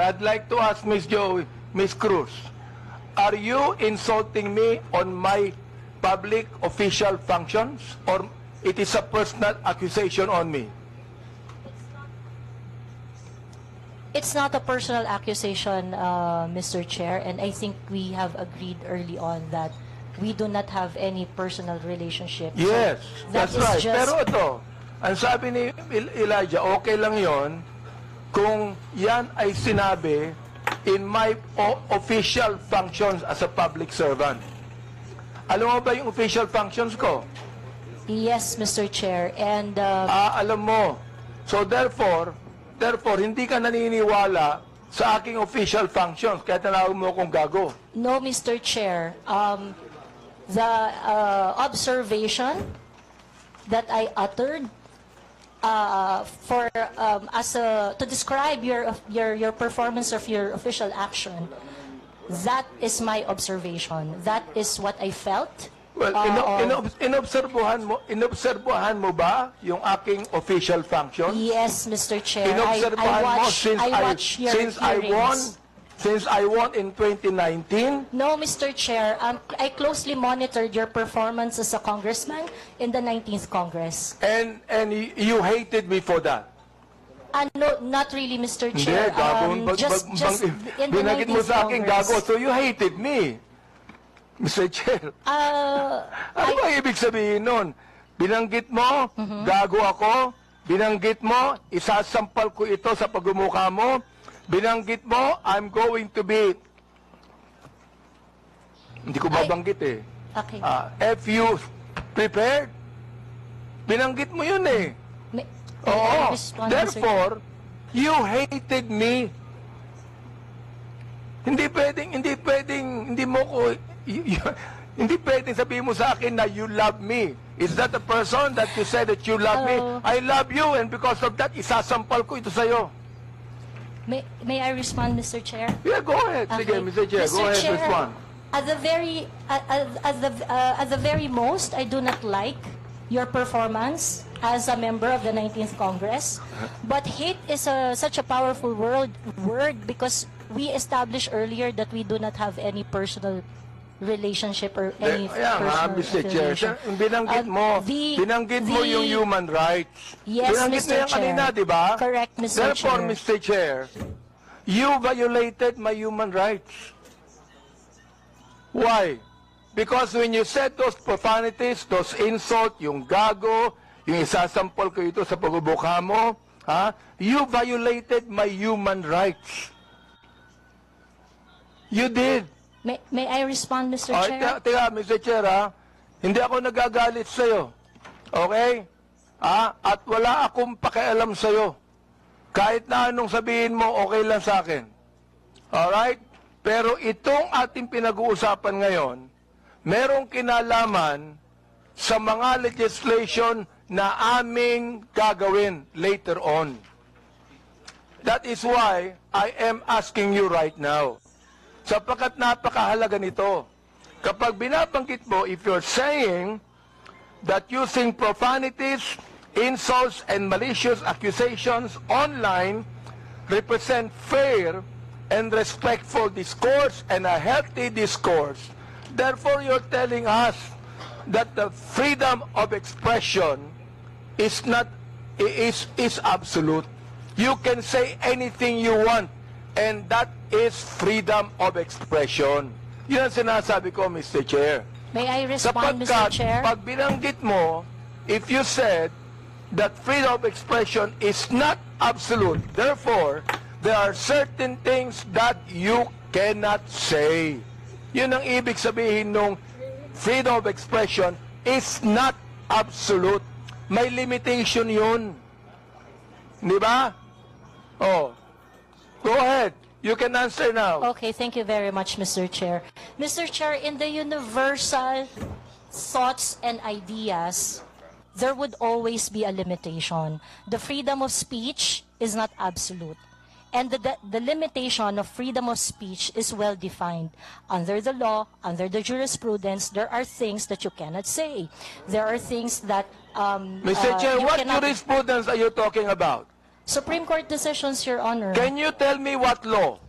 I'd like to ask Miss Joey, Miss Cruz, are you insulting me on my public official functions or it is a personal accusation on me? It's not a personal accusation, uh, Mr. Chair, and I think we have agreed early on that we do not have any personal relationship. So Yes, that that's right. just- Pero ito, ang sabi ni El- Elijah, okay lang yon kung yan ay sinabi in my official functions as a public servant. Alam mo ba yung official functions ko? Yes, Mr. Chair, and uh, Ah, alam mo. So therefore, therefore, hindi ka naniniwala sa aking official functions, kaya tinawag mo akong gago. no, Mr. Chair, um, the uh, observation that I uttered uh, for um, as a to describe your your your performance of your official action, that is my observation. That is what I felt. Well, uh, ino- inobserbuhan mo, inobserbuhan mo ba yung aking official functions? Yes, Mr. Chair. I, I Inobserbahan mo watch, since I I, watch your since I hearings. won since I won in 2019 No, Mr. Chair. Um, I closely monitored your performance as a congressman in the 19th Congress. and and you hated me for that. Uh, no, not really, Mr. Hindi, Chair. gago. Um, bag- just, bag- just bang- in the binanggit 19th mo sa akin gago, so you hated me. Mr. Chair, Uh, ano ba ibig sabihin nun? Binanggit mo, Mm-hmm. gago ako, binanggit mo, isasampal ko ito sa pagmumukha mo, binanggit mo, I'm going to be, hindi ko Ay- babanggit eh. okay. Ah, if you prepared, binanggit mo yun eh. Oo. Mr. Therefore, you hated me. Hindi pwedeng, hindi pwedeng, hindi mo ko, hindi pwedeng sabihin mo sa akin na you love me. Is that the person that you said that you love me? Hello. I love you and because of that, isasampal ko ito sa'yo. May, may I respond, Mr. Chair? Yeah, go ahead. Sige, Okay. Mr. Chair, go ahead, respond. At the very, at, at, at the, uh, at the very most, I do not like your performance as a member of the 19th Congress. But hate is a, such a powerful word, word because we established earlier that we do not have any personal relationship or any nga, personal Mr. Chair, binanggit Uh, mo, the- binanggit mo the- yung human rights. Yes, binanggit Mr. mo Chair. kanina, di ba? Correct, Mr. Therefore, Chair. Mr. Chair, you violated my human rights. Why? Because when you said those profanities, those insult, yung gago, yung isasampol ko ito sa pagbubuka mo, ha? You violated my human rights. You did. May, may I respond, Mr. Ay, Chair? teka, teka, Mr. Chair, ha? Hindi ako nagagalit sa'yo. Okay? Ha? At wala akong pakialam sa'yo. Kahit na anong sabihin mo, okay lang sa akin. Alright? Pero itong ating pinag-uusapan ngayon, merong kinalaman sa mga legislation na aming gagawin later on. That is why I am asking you right now sapagkat napakahalaga nito. Kapag binabanggit mo, if you're saying that using profanities, insults, and malicious accusations online represent fair and respectful discourse and a healthy discourse, therefore you're telling us that the freedom of expression is not is is absolute. You can say anything you want and that is freedom of expression. Yun ang sinasabi ko, Mr. Chair. May I respond, Mr. Sapagkat Chair? pag binanggit mo, if you said that freedom of expression is not absolute, therefore, there are certain things that you cannot say. Yun ang ibig sabihin nung freedom of expression is not absolute. May limitation yun. Di ba? Oh. Go ahead. You can answer now. Okay, thank you very much, Mr. Chair. Mr. Chair, in the universal thoughts and ideas, there would always be a limitation. The freedom of speech is not absolute. And the, the, the limitation of freedom of speech is well defined. Under the law, under the jurisprudence, there are things that you cannot say. There are things that um, Mr. uh, Chair, what cannot- jurisprudence are you talking about? Supreme Court decisions, Your Honor. Can you tell me what law